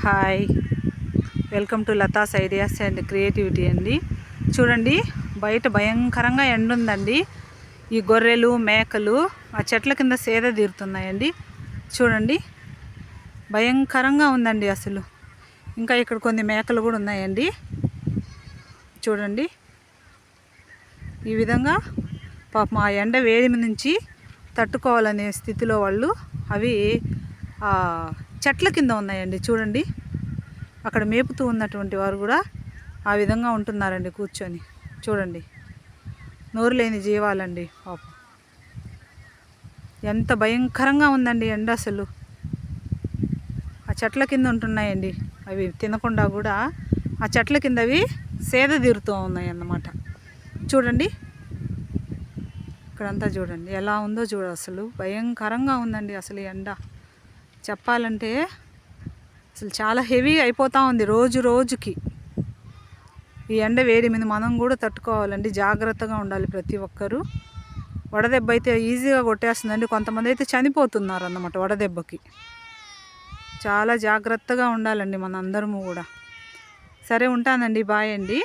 Hi. Welcome to Latha's ideas and creativity అండి. చూడండి బయట భయంకరంగా ఎండ ఉందండి ఈ గొర్రెలు మేకలు ఆ చెట్ల కింద సేద తీరుతున్నాయండి. చూడండి భయంకరంగా ఉందండి అసలు. ఇంకా ఇక్కడ కొన్ని మేకలు కూడా ఉన్నాయండి. చూడండి ఈ విధంగా పాపం ఆ ఎండ వేడిమి నుంచి తట్టుకోవాలనే స్థితిలో వాళ్ళు అవి చెట్ల కింద ఉన్నాయండి చూడండి. అక్కడ మేపుతూ ఉన్నటువంటి వారు కూడా ఆ విధంగా ఉంటున్నారండి కూర్చొని. చూడండి. నోరు లేని జీవాలండి పాపం. ఎంత భయంకరంగా ఉందండి ఎండ అసలు. ఆ చెట్ల కింద ఉంటున్నాయండి. అవి తినకుండా కూడా ఆ చెట్ల కింద అవి సేద తీరుతూ ఉన్నాయి అన్నమాట చూడండి. ఇక్కడంతా చూడండి. ఎలా ఉందో చూడ అసలు. భయంకరంగా ఉందండి అసలు ఈ ఎండ. చెప్పాలంటే అసలు చాలా హెవీ అయిపోతూ ఉంది రోజు రోజుకి. ఈ ఎండ వేడి మీద మనం కూడా తట్టుకోవాలండి. జాగ్రత్తగా ఉండాలి ప్రతి ఒక్కరూ. వడదెబ్బ అయితే ఈజీగా కొట్టేస్తుందండి. కొంతమంది అయితే చనిపోతున్నారు అన్నమాట వడదెబ్బకి చాలా జాగ్రత్తగా ఉండాలండి మన అందరము కూడా. సరే ఉంటానండి. బాయ్ అండి.